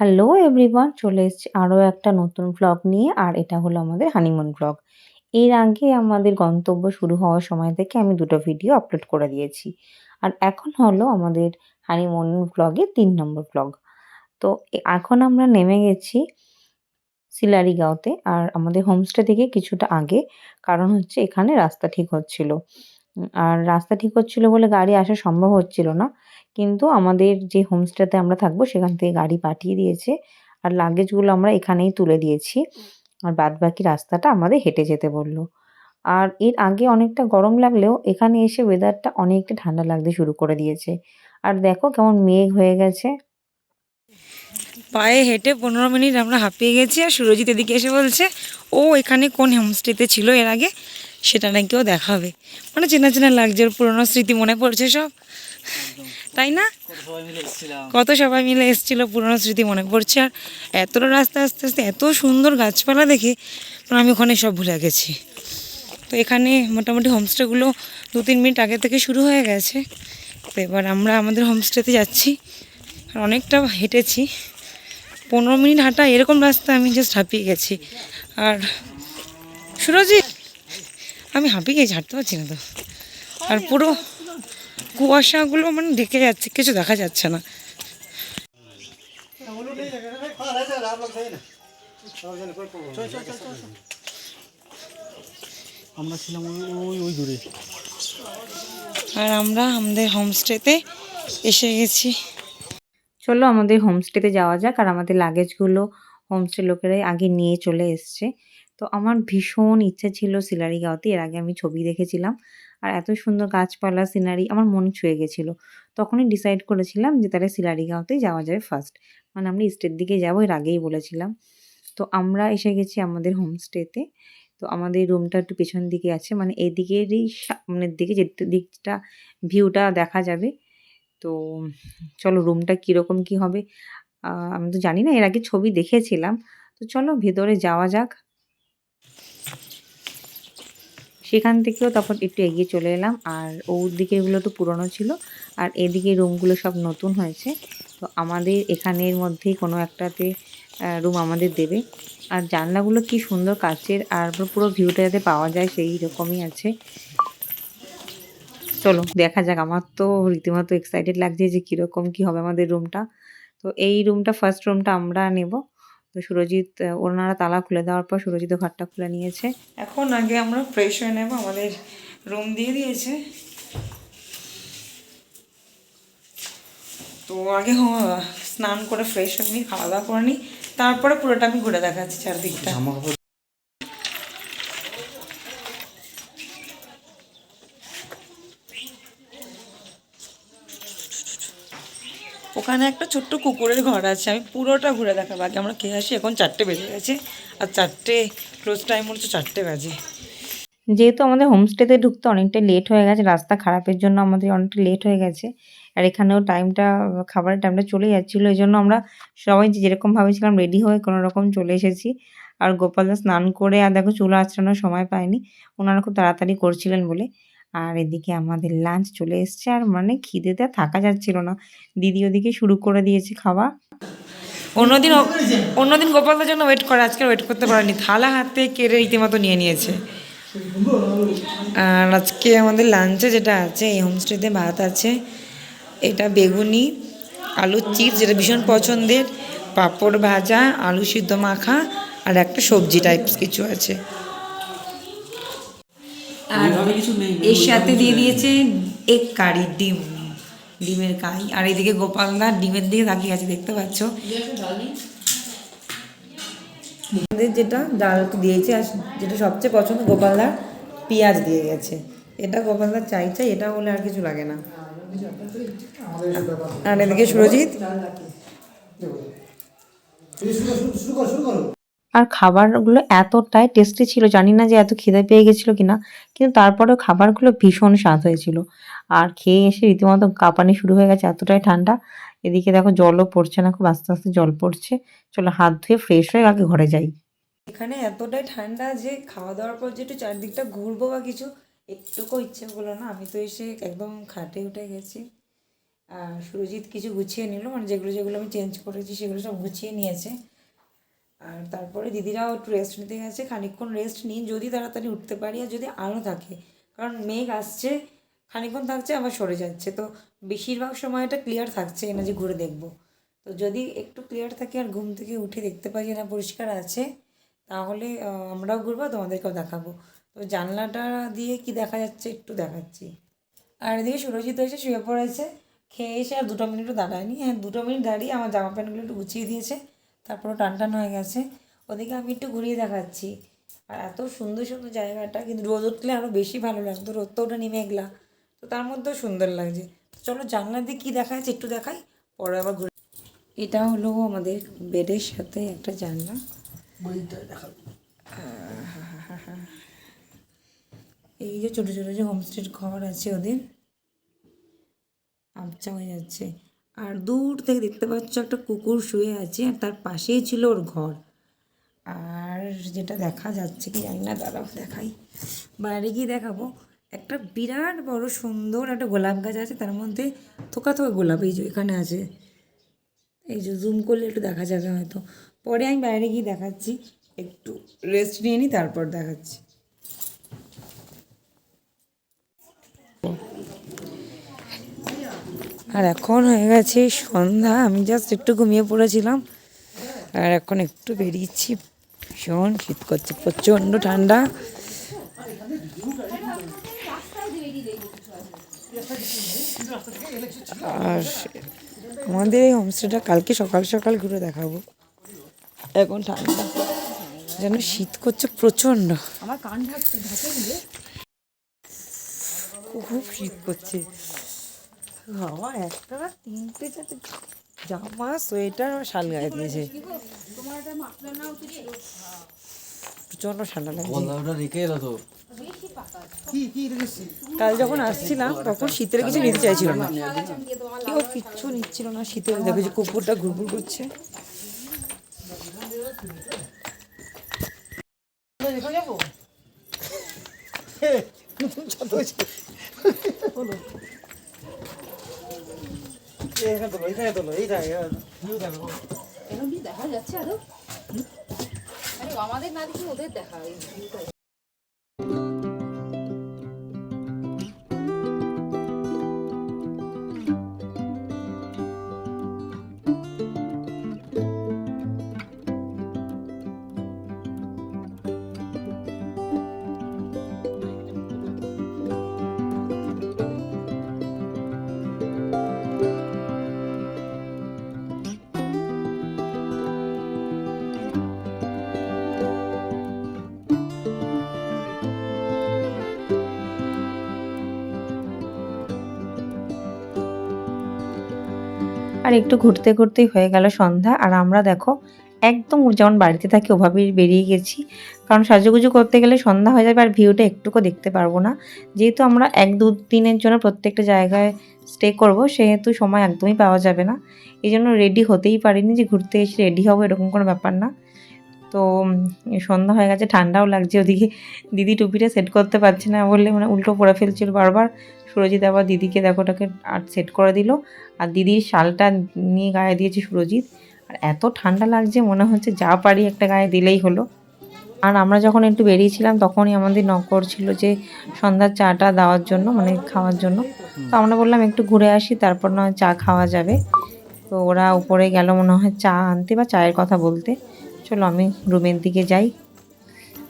Hello everyone চলে এসেছি আরও একটা নতুন ভ্লগ নিয়ে, আর এটা হলো আমাদের হানিমুন ভ্লগ এর আগে আমাদের গন্তব্য শুরু হওয়ার সময় থেকে আমি দুটো ভিডিও আপলোড করে দিয়েছি। আর এখন হলো আমাদের হানিমুন ভ্লগের তিন নম্বর ভ্লগ তো এখন আমরা নেমে গেছি সিলারিগাঁওতে, আর আমাদের হোমস্টে থেকে কিছুটা আগে, কারণ হচ্ছে এখানে রাস্তা ঠিক হচ্ছিল। আর রাস্তা ঠিক হচ্ছিল বলে গাড়ি আসা সম্ভব হচ্ছিল না। কিন্তু আমাদের যে হোমস্টেতে আমরা থাকব সেখান থেকে গাড়ি পাঠিয়ে দিয়েছে। আর লাগেজগুলো আমরা এখানেই তুলে দিয়েছি। আর বাদ বাকি রাস্তাটা আমাদের হেঁটে যেতে বলল। আর এর আগে অনেকটা গরম লাগলেও এখানে এসে ওয়েদারটা অনেকটা ঠান্ডা লাগতে শুরু করে দিয়েছে। আর দেখো কেমন মেঘ হয়ে গেছে। পায়ে হেঁটে পনেরো মিনিট আমরা হাঁপিয়ে গেছি আর সুরজিৎ এদিকে এসে বলছে ও এখানে কোন হোমস্টেতে ছিল এর আগে? সেটা নাকি ও দেখাবে। মানে চেনা চেনা লাগছে ওর পুরোনো স্মৃতি মনে পড়ছে সব। তাই না? কত সবাই মিলে এসেছিল পুরোনো স্মৃতি মনে পড়ছে। আর এতটা রাস্তা আস্তে আস্তে এত সুন্দর গাছপালা দেখে আমি ওখানে সব ভুলে গেছি। তো এখানে মোটামুটি হোমস্টেগুলো দু তিন মিনিট আগে থেকে শুরু হয়ে গেছে। তো এবার আমরা আমাদের হোমস্টেতে যাচ্ছি। আর অনেকটা হেঁটেছি। পনেরো মিনিট হাঁটা এরকম রাস্তা আমি জাস্ট হাঁপিয়ে গেছি। আর সুরজিৎ আমি হাঁপিয়ে গেছি হাঁটতে পারছি না তো। আর পুরো কুয়াশাগুলো মানে ঢেকে যাচ্ছে কিছু দেখা যাচ্ছে না। আমরা ছিলাম ওই ওই দূরে। আর আমরা আমাদের হোমস্টেতে এসে গেছি। চলো আমাদের হোমস্টেতে যাওয়া যাক আর আমাদের লাগেজগুলো হোমস্টে লোকেরাই আগে নিয়ে চলে এসছে। তো আমার ভীষণ ইচ্ছে ছিল সিলারিগাঁওতে এর আগে আমি ছবি দেখেছিলাম। আর এত সুন্দর গাছপালা সিনারি আমার মন ছুঁয়ে গেছিল। তখনই ডিসাইড করেছিলাম যে তাহলে সিলারিগাঁওতেই যাওয়া যাবে ফার্স্ট মানে আমরা ইস্টের দিকে যাব, এর আগেই বলেছিলাম। তো আমরা এসে গেছি আমাদের হোমস্টেতে তো আমাদের রুমটা একটু পেছন দিকে আছে মানে এদিকেরই সামনের দিকে যে দিকটা ভিউটা দেখা যাবে। তো চলো রুমটা কীরকম কী হবে আমি তো জানি না, এর আগে ছবি দেখেছিলাম। তো চলো ভেতরে যাওয়া যাক। সেখান থেকেও তখন একটু এগিয়ে চলে এলাম। আর ওর দিকেরগুলো তো পুরনো ছিল। আর এদিকে রুমগুলো সব নতুন হয়েছে। তো আমাদের এখানের মধ্যেই কোনো একটাতে রুম আমাদের দেবে। আর জানলাগুলো কি সুন্দর কাচের। আর পুরো ভিউটা যাতে পাওয়া যায় সেই রকমই আছে। চলো, দেখা যাক। আমার তো রীতিমতো এক্সাইটেড লাগছে যে কীরকম কী হবে আমাদের রুমটা। তো এই রুমটা ফার্স্ট রুমটা আমরা নেব। তো সুরজিৎ ওনারা তালা খুলে দেওয়ার পর সুরজিৎ ঘরটা খুলে নিয়েছে। এখন আগে আমরা ফ্রেশ হয়ে নেব আমাদের রুম দিয়ে দিয়েছে। তো আগে স্নান করে ফ্রেশ হয়ে নিই খাওয়া দাওয়া করে নিই তারপরে পুরোটা আমি ঘুরে দেখাচ্ছি চারদিকটা। ওখানে একটা ছোট্ট কুকুরের ঘর আছে। আমি পুরোটা ঘুরে দেখাবো। আগে আমরা খেয়ে আসি। এখন চারটে বেজে গেছে। আর চারটে ক্লোজ টাইম হচ্ছে চারটে বাজে। যেহেতু আমাদের হোমস্টেতে ঢুকতে অনেকটা লেট হয়ে গেছে, রাস্তা খারাপের জন্য আমাদের অনেকটা লেট হয়ে গেছে। আর এখানেও টাইমটা খাবারের টাইমটা চলে যাচ্ছিল। এই জন্য আমরা সবাই যেরকম ভাবেছিলাম রেডি হয়ে কোনো রকম চলে এসেছি। আর গোপালদা স্নান করে, আর দেখো চুলা আঁচড়ানোর সময় পায়নি। ওনারা খুব তাড়াতাড়ি করছিলেন বলে। আর এদিকে আমাদের লাঞ্চ চলে এসছে আর মানে খিদেতে থাকা যাচ্ছিল না। দিদি ওদিকে শুরু করে দিয়েছে খাওয়া। অন্যদিন অন্যদিন গোপালদার জন্য ওয়েট করে, আজকে ওয়েট করতে পারেনি। থালা হাতে কেড়ে রীতিমতো নিয়ে নিয়েছে। আর আজকে আমাদের লাঞ্চে যেটা আছে, এই হোমস্টেতে ভাত আছে। এটা বেগুনি আলুর চিপস যেটা ভীষণ পছন্দের, পাঁপড় ভাজা, আলু সিদ্ধ মাখা, আর একটা সবজি টাইপস কিছু আছে। আর ওইভাবে কিছু নেই এর সাথে দিয়ে দিয়েছে এক কারি ডিম ডিমের কারি আর এদিকে গোপালদা ডিমের দিকে তাকিয়ে আছে দেখতে পাচ্ছ? আমাদের যেটা ডাল দিয়েছে আর যেটা সবচেয়ে পছন্দ গোপালদার পেঁয়াজ দিয়ে গেছে। এটা গোপালদার চাই চাই এটা হলে আর কিছু লাগে না। আর এদিকে সুরজিৎ। আর খাবারগুলো এতটাই টেস্টি ছিল, জানি না যে এত খিদে পেয়ে গেছিল কিনা, কিন্তু তারপরেও খাবারগুলো ভীষণ স্বাদ হয়েছিল। আর খেয়ে এসে রীতিমতো কাঁপানি শুরু হয়ে গেছে, এতটাই ঠান্ডা। এদিকে দেখো জলও পড়ছে না, খুব আস্তে আস্তে জল পড়ছে। চলো হাত ধুয়ে ফ্রেশ হয়ে আগে ঘরে যাই। এখানে এতটাই ঠান্ডা যে খাওয়া দাওয়ার পর যে একটু চারদিকটা ঘুরবো বা কিছু, একটুকু ইচ্ছে হলো না। আমি তো এসে একদম খাটে উঠে গেছি। আর সুরজিৎ কিছু গুছিয়ে নিল মানে যেগুলো যেগুলো আমি চেঞ্জ করেছি সেগুলো সব গুছিয়ে নিয়েছে। আর তারপরে দিদিরাও একটু রেস্ট নিতে গেছে, খানিকক্ষণ রেস্ট নিই যদি তাড়াতাড়ি উঠতে পারি আর যদি আলো থাকে। কারণ মেঘ আসছে, খানিকক্ষণ থাকছে, আবার সরে যাচ্ছে। তো বেশিরভাগ সময়টা ক্লিয়ার থাকছে না যে ঘুরে দেখব। তো যদি একটু ক্লিয়ার থাকে আর ঘুম থেকে উঠে দেখতে যে না পরিষ্কার আছে, তাহলে আমরাও ঘুরবো তোমাদেরকেও দেখাবো। তো জানলাটা দিয়ে কি দেখা যাচ্ছে একটু দেখাচ্ছি। আর এদিকে সুরজিৎ এসে শুয়ে পড়েছে, খেয়ে এসে আর দুটো মিনিটও দাঁড়ায়নি। হ্যাঁ দুটো মিনিট দাঁড়িয়ে আমার জামা প্যান্টগুলো একটু গুছিয়ে দিয়েছে। তারপরে টান টান হয়ে গেছে। ওদিকে আমি একটু ঘুরিয়ে দেখাচ্ছি। আর এত সুন্দর সুন্দর জায়গাটা কিন্তু রোদ উঠলে আরও বেশি ভালো লাগতো। রোদ তো ওটা মেঘলা তো তার মধ্যেও সুন্দর লাগছে। চলো জানলা দিয়ে কী দেখা যাচ্ছে একটু দেখাই পরে আবার ঘুরে এটা হলো আমাদের বেডের সাথে একটা জানলা। এই যে ছোটো ছোটো যে হোমস্টের ঘর আছে ওদের আবচা হয়ে যাচ্ছে। আর দূর থেকে দেখতে পাচ্ছ একটা কুকুর শুয়ে আছে আর তার পাশেই ছিল ওর ঘর। আর যেটা দেখা যাচ্ছে কি জানি না, দাঁড়াও দেখাই। বাইরে গিয়ে দেখাবো। একটা বিরাট বড় সুন্দর একটা গোলাপ গাছ আছে, তার মধ্যে থোকা থোকা গোলাপ এই যে এখানে আছে। এই যে জুম করলে একটু দেখা যাবে হয়তো। পরে আমি বাইরে গিয়ে দেখাচ্ছি, একটু রেস্ট নিয়ে নিই তারপর দেখাচ্ছি। আর এখন হয়ে গেছে সন্ধ্যা। আমি জাস্ট একটু ঘুমিয়ে পড়েছিলাম। আর এখন একটু বেরিয়েছি। ভীষণ শীত করছে প্রচণ্ড ঠান্ডা। আর আমাদের এই হোমস্টেটা কালকে সকাল সকাল ঘুরে দেখাবো। এখন ঠান্ডা। যেন শীত করছে প্রচণ্ড। আমার কান খুব শীত করছে। আমার একটা না তিনটে চারটে জামা সোয়েটার আর শাল গায়ে দিয়েছে প্রচণ্ড ঠান্ডা লাগছে কাল যখন আসছিলাম তখন শীতের কিছু নিতে চাইছিল না কেউ কিচ্ছু নিচ্ছিল না শীতের দেখো যে কুকুরটা ঘুরঘুর করছে এরকম কি দেখা যাচ্ছে আরে। আমাদের না দেখি ওদের দেখা আর একটু ঘুরতে ঘুরতেই হয়ে গেল সন্ধ্যা। আর আমরা দেখো, একদম যেমন বাড়িতে থাকি ওভাবেই বেরিয়ে গেছি। কারণ সাজুগুজু করতে গেলে সন্ধ্যা হয়ে যাবে আর ভিউটা একটুকু দেখতে পারব না। যেহেতু আমরা এক দু দিনের জন্য প্রত্যেকটা জায়গায় স্টে করব, সেহেতু সময় একদমই পাওয়া যাবে না। এই জন্য রেডি হতেই পারিনি যে ঘুরতে এসে রেডি হব, এরকম কোনো ব্যাপার না। তো, সন্ধ্যা হয়ে গেছে, ঠান্ডাও লাগছে, ওদিকে দিদি টুপিটা সেট করতে পারছে না বললে মানে উল্টো পরে ফেলছিল বারবার। সুরজিৎ আবার দিদিকে, দেখো ওটাকে আর সেট করে দিল। আর দিদির শালটা নিয়ে গায়ে দিয়েছে সুরজিৎ। আর এত ঠান্ডা লাগছে, মনে হচ্ছে যা পারি একটা গায়ে দিলেই হলো। আর আমরা যখন একটু বেরিয়েছিলাম, তখনই আমাদের নক করছিল যে সন্ধ্যার চাটা দেওয়ার জন্য মানে খাওয়ার জন্য। তো আমরা বললাম একটু ঘুরে আসি, তারপর না চা খাওয়া যাবে। তো ওরা উপরে গেল মনে হয় চা আনতে বা চায়ের কথা বলতে। চলো আমি রুমের দিকে যাই।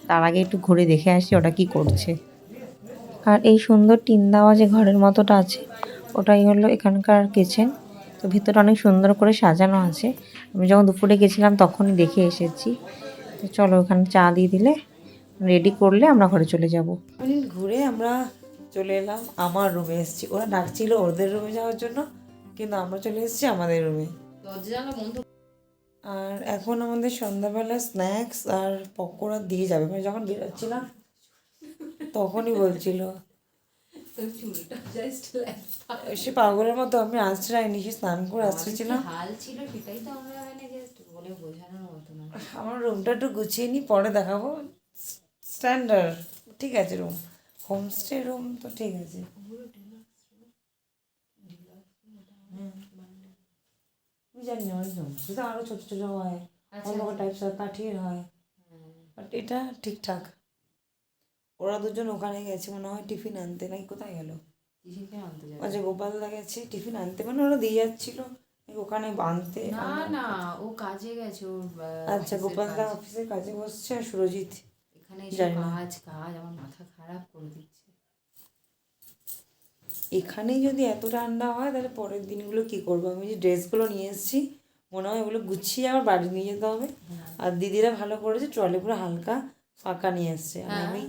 তার আগে একটু ঘুরে দেখে আসি ওটা কি করছে। আর এই সুন্দর টিন দেওয়া যে ঘরের মতোটা আছে ওটাই হলো এখানকার কিচেন তো ভিতরে অনেক সুন্দর করে সাজানো আছে। আমি যখন দুপুরে গেছিলাম তখনই দেখে এসেছি। তো চলো ওখানে চা দিয়ে দিলে রেডি করলে আমরা ঘরে চলে যাব। ঘুরে আমরা চলে এলাম আমার রুমে এসেছি। ওরা ডাকছিল ওদের রুমে যাওয়ার জন্য কিন্তু আমরা চলে এসেছি আমাদের রুমে দরজা আর এখন আমাদের সন্ধ্যাবেলা স্ন্যাক্স আর পকোড়া দিয়ে যাবে। মানে যখন বেরোচ্ছিলাম তখনই বলছিল। সে পাগলের মতো আমি আশ্রয়নি সে স্নান করে আমরা মানে আমার রুমটা একটু গুছিয়ে নিই পরে দেখাবো। স্ট্যান্ডার্ড ঠিক আছে রুম হোমস্টে রুম তো ঠিক আছে। জানি না অনেক আরও ছোটো ছোটো হয় আচ্ছা। অন্য টাইপস হয় কাঠের হয়। বাট এটা ঠিকঠাক। ওরা দুজন ওখানে গেছে মনে হয় টিফিন আনতে নাকি কোথায় গেল? আনতে যাবে। আচ্ছা গোপালদা গেছে টিফিন আনতে মানে ওরা দিয়ে যাচ্ছিল ওখানে আনতে না না ও কাজে গেছে ওর আচ্ছা গোপালদা কাজ। অফিসের কাজে বসছে আর সুরজিৎ এখানে এসে কাজ কাজ আমার মাথা খারাপ করে দিচ্ছে। এখানেই যদি এত ঠান্ডা হয় তাহলে পরের দিনগুলো কি করব? আমি যে ড্রেসগুলো নিয়ে এসেছি মনে হয় ওগুলো গুছিয়ে আবার বাড়ি নিয়ে যেতে হবে। আর দিদিরা ভালো করেছে ট্রলি পুরো হালকা ফাঁকা নিয়ে এসছে। আর হ্যাঁ। আমি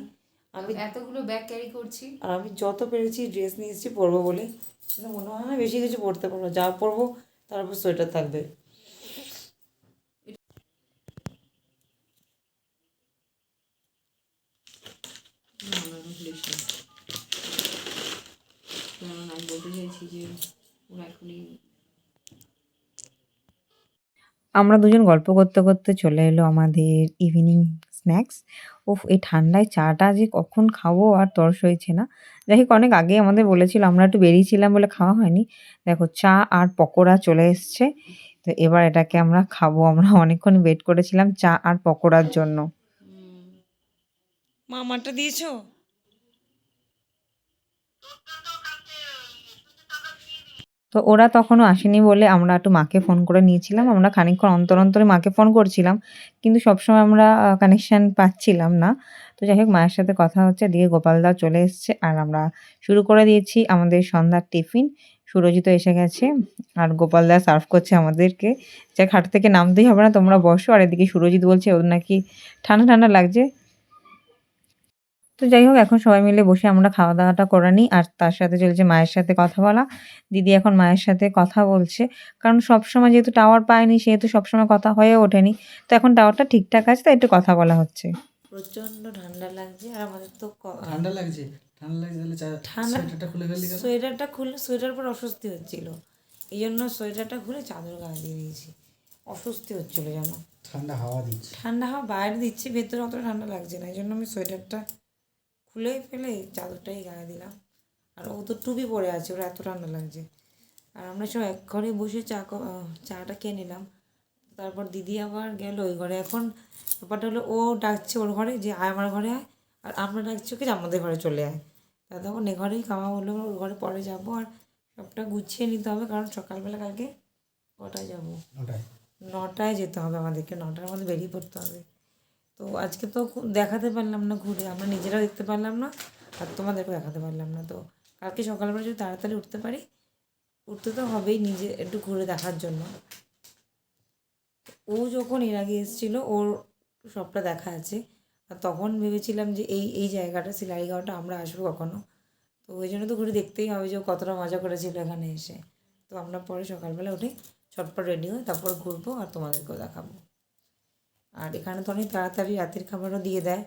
আমি এতগুলো ব্যাগ ক্যারি করছি। আর আমি যত পেরেছি ড্রেস নিয়ে এসেছি পরবো বলে। কিন্তু মনে হয় না বেশি কিছু পরতে পারব যা পরবো তারপর সোয়েটার থাকবে। আমি বলতে চাইছি যে ওরা এখনই আমরা দুজন গল্প করতে করতে চলে এলো আমাদের ইভিনিং স্ন্যাক্স উফ এই ঠান্ডায় চাটা যে কখন খাব আর তর্স হয়েছে না। যাই হোক অনেক আগে আমাদের বলেছিল, আমরা একটু বেরিয়েছিলাম বলে খাওয়া হয়নি। দেখো, চা আর পকোড়া চলে এসছে। তো এবার এটাকে আমরা খাব। আমরা অনেকক্ষণ ওয়েট করেছিলাম চা আর পকোড়ার জন্য। মামাটা দিয়েছ? তো ওরা তখনও আসেনি বলে আমরা একটু মাকে ফোন করে নিয়েছিলাম। আমরা খানিকক্ষণ অন্তর অন্তরে মাকে ফোন করছিলাম, কিন্তু সবসময় আমরা কানেকশান পাচ্ছিলাম না। তো যাই হোক, মায়ের সাথে কথা হচ্ছে, দিয়ে গোপালদা চলে এসছে। আর আমরা শুরু করে দিয়েছি আমাদের সন্ধ্যার টিফিন। সুরজিত এসে গেছে, আর গোপালদা সার্ভ করছে আমাদেরকে। যে খাট থেকে নামতেই হবে না, তোমরা বসো। আর এদিকে সুরজিৎ বলছে, ওর নাকি ঠান্ডা ঠান্ডা লাগছে। তো যাই হোক এখন সবাই মিলে বসে আমরা খাওয়া দাওয়াটা করে নিই। আর তার সাথে চলছে মায়ের সাথে কথা বলা। দিদি এখন মায়ের সাথে কথা বলছে। কারণ সবসময় যেহেতু টাওয়ার পায়নি সেহেতু সবসময় কথা হয়ে ওঠেনি। তো এখন টাওয়ারটা ঠিকঠাক আছে তাই একটু কথা বলা হচ্ছে। প্রচণ্ড ঠান্ডা লাগছে। আর আমাদের তো ঠান্ডা লাগছে? ঠান্ডা লাগছে তাহলে সোয়েটারটা খুলে কেন? সোয়েটারটা খুললে সোয়েটার পর অস্বস্তি হচ্ছিল। এই জন্য সোয়েটারটা খুলে চাদর গায়ে দিয়ে দিয়েছি। অস্বস্তি হচ্ছিল যেন। ঠান্ডা হাওয়া দিচ্ছে। ঠান্ডা হাওয়া বাইরে দিচ্ছে ভেতরে অতটা ঠান্ডা লাগছে না। এই জন্য আমি সোয়েটারটা খুলে ফেলে চাদরটাই গায়ে দিলাম। আর ও তো টুপি পরে আছে ওরা এত ঠান্ডা লাগছে। আর আমরা সব এক ঘরে বসে চা চাটা খেয়ে নিলাম। তারপর দিদি আবার গেল ওই ঘরে। এখন ব্যাপারটা হলো ও ডাকছে ওর ঘরে যে আয় আমার ঘরে আয় আর আমরা ডাকছি ওকে যে আমাদের ঘরে চলে আয়। তা তখন এ ঘরেই খাওয়া হলো ওর ঘরে পরে যাব আর সবটা গুছিয়ে নিতে হবে কারণ সকালবেলা কালকে কটায় যাব। ওটাই নটায় যেতে হবে আমাদেরকে নটার মধ্যে বেরিয়ে পড়তে হবে। তো আজকে তো দেখাতে পারলাম না ঘুরে, আমরা নিজেরা দেখতে পারলাম না আর তোমাদেরকেও দেখাতে পারলাম না। তো কালকে সকালবেলা যদি তাড়াতাড়ি উঠতে পারি, উঠতে তো হবেই নিজে একটু ঘুরে দেখার জন্য। ও যখন এর আগে এসেছিল, ওর সবটা দেখা আছে। আর তখন ভেবেছিলাম যে এই এই জায়গাটা, শিলাইগাঁওটা আমরা আসব কখনো। তো ওই জন্য তো ঘুরে দেখতেই হবে যে কতটা মজা করেছিল এখানে এসে। তো আমরা পরে সকালবেলা উঠে চটপট রেডি হয়ে তারপর ঘুরবো আর তোমাদেরকেও দেখাবো। আর এখানে তো অনেক তাড়াতাড়ি রাতের খাবারও দিয়ে দেয়।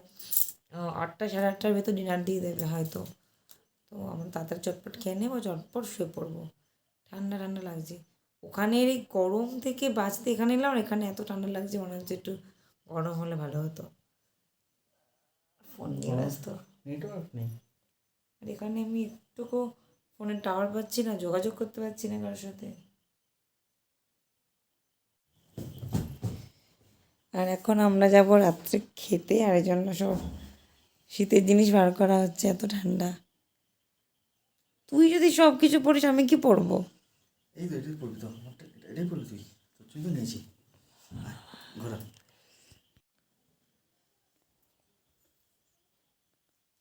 আটটা সাড়ে আটটার ভেতর ডিনার দিয়ে দেবে হয়তো। তো আমরা তাড়াতাড়ি চটপট খেয়ে নেব চটপট শুয়ে পড়ব। ঠান্ডা ঠান্ডা লাগছে। ওখানের এই গরম থেকে বাঁচতে এখানে এলাম আর এখানে এত ঠান্ডা লাগছে মনে হচ্ছে একটু গরম হলে ভালো হতো। ফোন নিয়ে ব্যস্ত। নেটওয়ার্ক নেই। আর এখানে আমি একটুকু ফোনের টাওয়ার পাচ্ছি না যোগাযোগ করতে পারছি না কারোর সাথে। আর এখন আমরা যাব রাত্রে খেতে আর এই জন্য সব শীতের জিনিস বার করা হচ্ছে এত ঠান্ডা। তুই যদি সব কিছু পড়িস আমি কি পরবো এই তো এটাই পড়বি তো এটাই পড়বি তুই? তোর জন্য নিয়েছি। ঘোরা।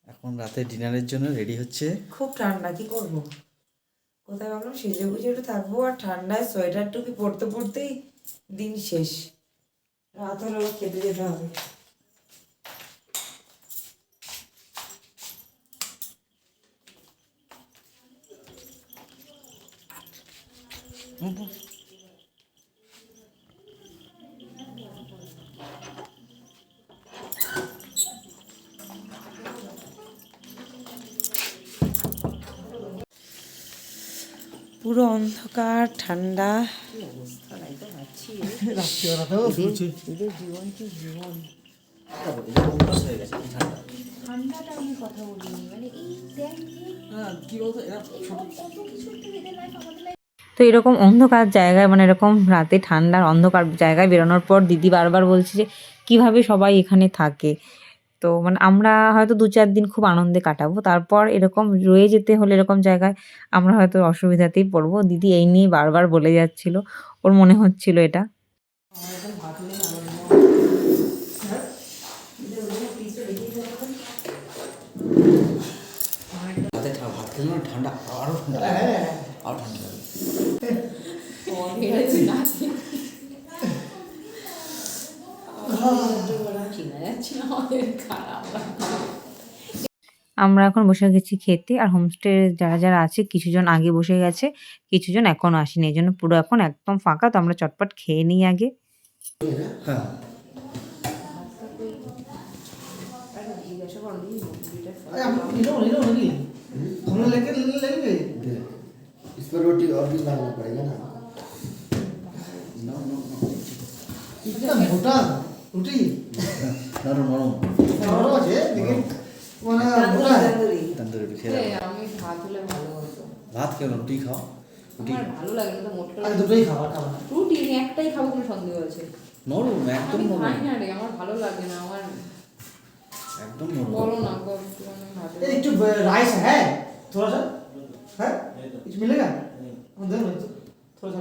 এখন রাতে ডিনারের জন্য রেডি হচ্ছে। খুব ঠান্ডা কি করব? কোথায় ভাবলাম সেজে গুজে একটু থাকব আর ঠান্ডায় সোয়েটার টুপি পরতে পরতেই দিন শেষ। রাত হলে খেতে যেতে হবে পুরো অন্ধকার ঠান্ডা। তো এরকম অন্ধকার জায়গায় মানে এরকম রাতে ঠান্ডার অন্ধকার জায়গায় বেরোনোর পর দিদি বারবার বলছে যে, কীভাবে সবাই এখানে থাকে? তো মানে আমরা হয়তো দু চার দিন খুব আনন্দে কাটাবো। তারপর এরকম রয়ে যেতে হলে এরকম জায়গায় আমরা হয়তো অসুবিধাতেই পড়ব। দিদি এই নিয়ে বারবার বলে যাচ্ছিল। ওর মনে হচ্ছিল এটা হাতে ঠা- ভাত খেলে না ঠান্ডা আরও ঠান্ডা লাগে ঠান্ডা লাগে আমরা এখন বসে গেছি খেতে আর হোমস্টে যারা যারা আছে কিছুজন আগে বসে গেছে কিছুজন এখনও আসেনি এই জন্য পুরো এখন একদম ফাঁকা তো আমরা চটপট খেয়ে নিই আগে হ্যাঁ इस पर रोटी और भी डालना पड़ेगा ना নাও নাও নাও इतना मोटा रोटी নরম নরম বড় আছে দেখে মানে মোটা তন্দুরি রুটি খেয়ে নাও। আমি ভাত হলে ভালো হতো ভাত খেও না রুটি খাও রুটি আমার ভালো লাগে না তো মোটা আরে দুটোই খাবার খাবার রুটি আমি একটাই খাবো কোনো সন্দেহ আছে নরম একদম আমি খাই নরম না রে আমার ভালো লাগে না আমার একদম নরম বলো না গো একটুখানি ভাত ये एक जो राइस है थोड़ा सा है कुछ मिलेगा हम दे दो थोड़ा सा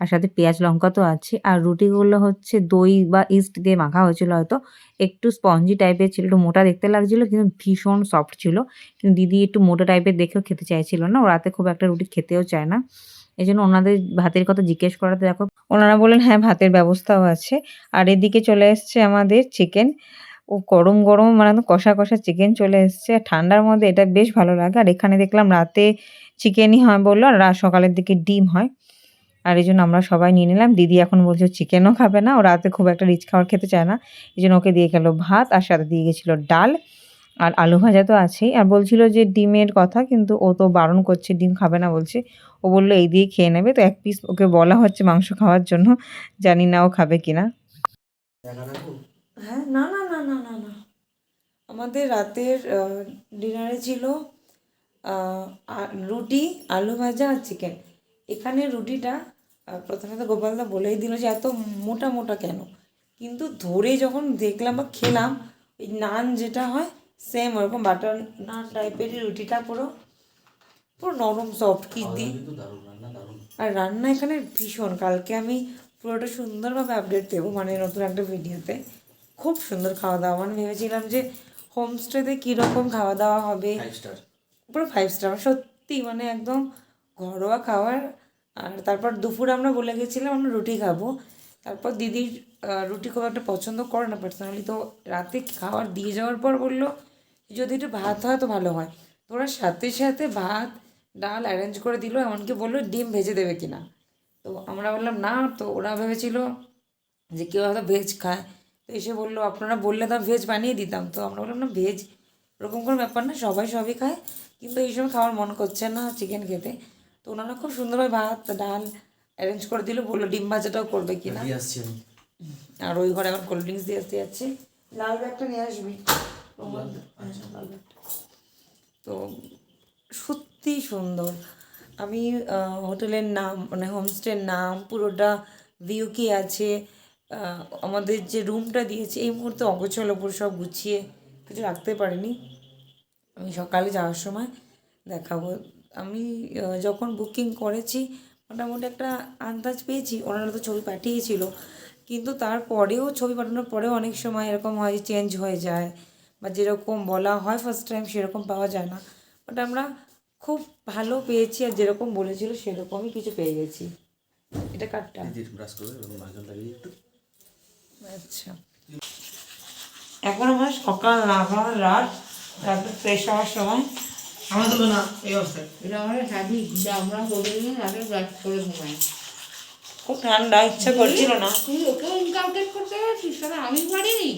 আর সাথে পেঁয়াজ লঙ্কা তো আছে। আর রুটিগুলো হচ্ছে দই বা ইস্ট দিয়ে মাখা হয়েছিল হয়তো। একটু স্পঞ্জি টাইপের ছিল, একটু মোটা দেখতে লাগছিল, কিন্তু ভীষণ সফট ছিল। কিন্তু দিদি একটু মোটা টাইপের দেখেও খেতে চাইছিল না। ও রাতে খুব একটা রুটি খেতেও চায় না। এই জন্য ওনাদের ভাতের কথা জিজ্ঞেস করাতে দেখো। ওনারা বললেন হ্যাঁ ভাতের ব্যবস্থাও আছে। আর এদিকে চলে এসছে আমাদের চিকেন ও গরম গরম মানে কষা কষা চিকেন চলে এসছে। আর ঠান্ডার মধ্যে এটা বেশ ভালো লাগে। আর এখানে দেখলাম রাতে চিকেনই হয় বলল, আর সকালের দিকে ডিম হয়। আর এই জন্য আমরা সবাই নিয়ে নিলাম। দিদি এখন বলছে চিকেনও খাবে না, ও রাতে খুব একটা রিচ খাবার খেতে চায় না। এই জন্য ওকে দিয়ে গেল ভাত আর সাথে দিয়ে গেছিল ডাল আর আলু ভাজা তো আছেই। আর বলছিল যে ডিমের কথা, কিন্তু ও তো বারণ করছে, ডিম খাবে না বলছে। ও বলল, এই দিয়ে খেয়ে নেবে। তো এক পিস ওকে বলা হচ্ছে মাংস খাওয়ার জন্য। জানি না ও খাবে কি না হ্যাঁ না না না না না না। আমাদের রাতের ডিনারে ছিল রুটি, আলু ভাজা আর চিকেন এখানে রুটিটা প্রথমে তো গোপালদা বলেই দিল যে এত মোটা মোটা কেন? কিন্তু ধরে যখন দেখলাম বা খেলাম ওই নান যেটা হয় সেম ওরকম বাটার নান টাইপেরই রুটিটা পুরো পুরো নরম সফট কি দি কিন্তু দারুণ রান্না দারুণ। আর রান্না এখানে ভীষণ। কালকে আমি পুরোটা সুন্দরভাবে আপডেট দেবো মানে নতুন একটা ভিডিওতে। খুব সুন্দর খাওয়া দাওয়া। মানে ভেবেছিলাম যে হোমস্টেতে কীরকম খাওয়া দাওয়া হবে। স্টার পুরো ফাইভ স্টার সত্যি মানে একদম ঘরোয়া খাবার আর তারপর দুপুরে আমরা বলে গেছিলাম, আমরা রুটি খাব। তারপর দিদির রুটি খুব একটা পছন্দ করে না পার্সোনালি তো রাতে খাবার দিয়ে যাওয়ার পর বলল, যদি একটু ভাত হয় তো ভালো হয়। তো ওরা সাথে সাথে ভাত, ডাল অ্যারেঞ্জ করে দিল, এমনকি বলল, ডিম ভেজে দেবে কিনা? তো আমরা বললাম, না। তো ওরা ভেবেছিল যে কেউ হয়তো ভেজ খায়। তো এসে বলল, আপনারা বললে তো ভেজ বানিয়ে দিতাম। তো আমরা বললাম, না ভেজ ওরকম কোনো ব্যাপার না, সবাই সবই খায়। কিন্তু এই সময় খাওয়ার মন করছে না চিকেন খেতে। তো ওনারা খুব সুন্দরভাবে ভাত ডাল অ্যারেঞ্জ করে দিল বলল ডিম ভাজাটাও করবে কিনা। দিয়ে আসছি আর ওই ঘরে এখন কোল্ড ড্রিঙ্কস দিয়ে আসতে যাচ্ছে। লাল ব্যাগটা নিয়ে আসবি। হ্যাঁ, ব্যাগটা। তো সত্যি সুন্দর। আমি হোটেলের নাম মানে হোমস্টের নাম পুরোটা ভিউ কি আছে আমাদের যে রুমটা দিয়েছে এই মুহূর্তে অগোছল ওপর সব গুছিয়ে কিছু রাখতে পারিনি। আমি সকালে যাওয়ার সময় দেখাবো। আমি যখন বুকিং করেছি মোটামুটি একটা আন্দাজ পেয়েছি ওনারা তো ছবি পাঠিয়েছিল। কিন্তু তারপরেও ছবি পাঠানোর পরেও অনেক সময় এরকম হয় চেঞ্জ হয়ে যায় বা যেরকম বলা হয় ফার্স্ট টাইম সেরকম পাওয়া যায় না। বাট আমরা খুব ভালো পেয়েছি আর যেরকম বলেছিল সেরকমই কিছু পেয়ে গেছি। এটা কাটটা আচ্ছা। এখন আমার সকাল না আমার রাত রাতে ফ্রেশ হওয়ার সময়। আমরা তো না এই অবস্থায়। এটা আমাদের হ্যাবিট যে আমরা হোটেলে রাতে ব্রাশ করে ঘুমাই। খুব ঠান্ডা ইচ্ছা করছিল না। তুই ওকেও ইনকালকেট করতে গেছিস তাহলে আমি পারিনি।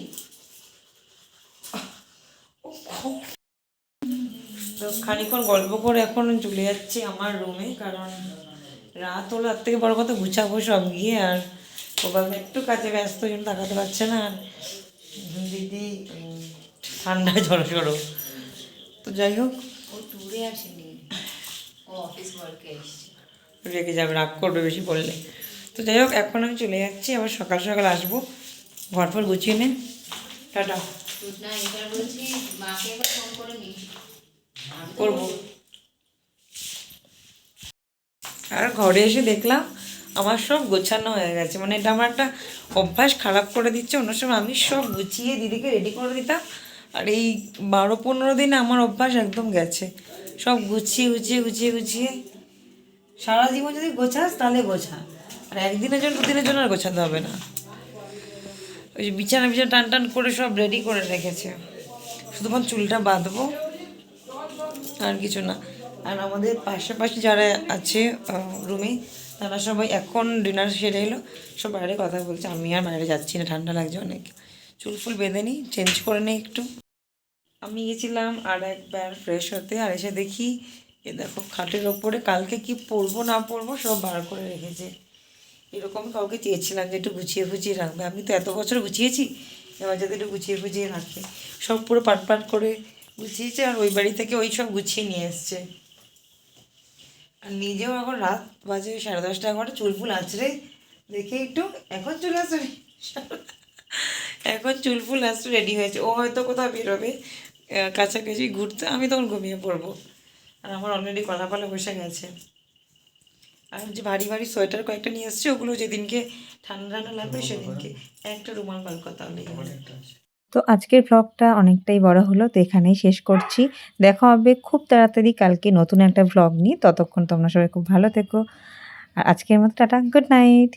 তো খানিক্ষণ গল্প করে এখন চলে যাচ্ছি আমার রুমে কারণ রাত হলো তার থেকে বড় কথা গুছাবো সব গিয়ে আর ও বাবা একটু কাজে ব্যস্ত জন্য তাকাতে পারছে না। আর দিদি ঠান্ডায় ঝড়ো ঝড়ো তো যাই হোক ও আসেনি ও অফিস ওয়ার্কে এসেছে। রেগে যাবে রাগ করবে বেশি বললে। তো যাই হোক এখন আমি চলে যাচ্ছি আবার সকাল সকাল আসব। ঘর ফর গুছিয়ে নেন টাটা। গুড নাইট বলছি মাকে একবার ফোন করে নিস করব। আর ঘরে এসে দেখলাম আমার সব গোছানো হয়ে গেছে। মানে এটা আমার একটা অভ্যাস খারাপ করে দিচ্ছে। অন্য সময় আমি সব গুছিয়ে দিদিকে রেডি করে দিতাম। আর এই বারো পনেরো দিনে আমার অভ্যাস একদম গেছে। সব গুছিয়ে গুছিয়ে গুছিয়ে গুছিয়ে। সারা জীবন যদি গোছাস, তাহলে গোছা। আর একদিনের জন্য, দুদিনের জন্য আর গোছাতে হবে না। ওই যে বিছানা বিছানা টান টান করে সব রেডি করে রেখেছে। শুধুমাত্র চুলটা বাঁধবো। আর কিছু না। আর আমাদের পাশাপাশি যারা আছে রুমে তারা সবাই এখন ডিনার সেরে এলো। সব বাইরে কথা বলছে। আমি আর বাইরে যাচ্ছি না। ঠান্ডা লাগছে অনেক। চুল ফুল বেঁধে নিই চেঞ্জ করে নিই একটু। আমি গেছিলাম আর একবার ফ্রেশ হতে আর এসে দেখি, এ দেখো খাটের ওপরে কালকে কি পরবো না পরবো সব বার করে রেখেছে। এরকম কাউকে চেয়েছিলাম যে একটু গুছিয়ে ফুছিয়ে রাখবে। আমি তো এত বছর গুছিয়েছি, এবার যাতে একটু গুছিয়ে ফুছিয়ে রাখে। সব পুরো পাট পাট করে গুছিয়েছে আর ওই বাড়ি থেকে ওই সব গুছিয়ে নিয়ে এসছে। আর নিজেও এখন রাত বাজে সাড়ে দশটা এগারোটা, চুল ফুল আছড়ে দেখে একটু, এখন চলে আসবে এখন চুল ফুল আসতে রেডি হয়েছে। ও হয়তো কোথাও বেরোবে। কাছাকাছি ঘুরতে আমি তখন ঘুমিয়ে পড়ব। আর আমার অলরেডি কলা পালা বসে গেছে। আর যে ভারী ভারী সোয়েটার কয়েকটা নিয়ে এসছে ওগুলো যেদিনকে ঠান্ডা ঠান্ডা লাগবে সেদিনকে একটা রুমাল বার কথা হলেই তো আজকের ব্লগটা অনেকটাই বড় হলো তো এখানেই শেষ করছি। দেখা হবে খুব তাড়াতাড়ি কালকে নতুন একটা ব্লগ নিয়ে। ততক্ষণ তোমরা সবাই খুব ভালো থেকো। আর আজকের মতো টাটা গুড নাইট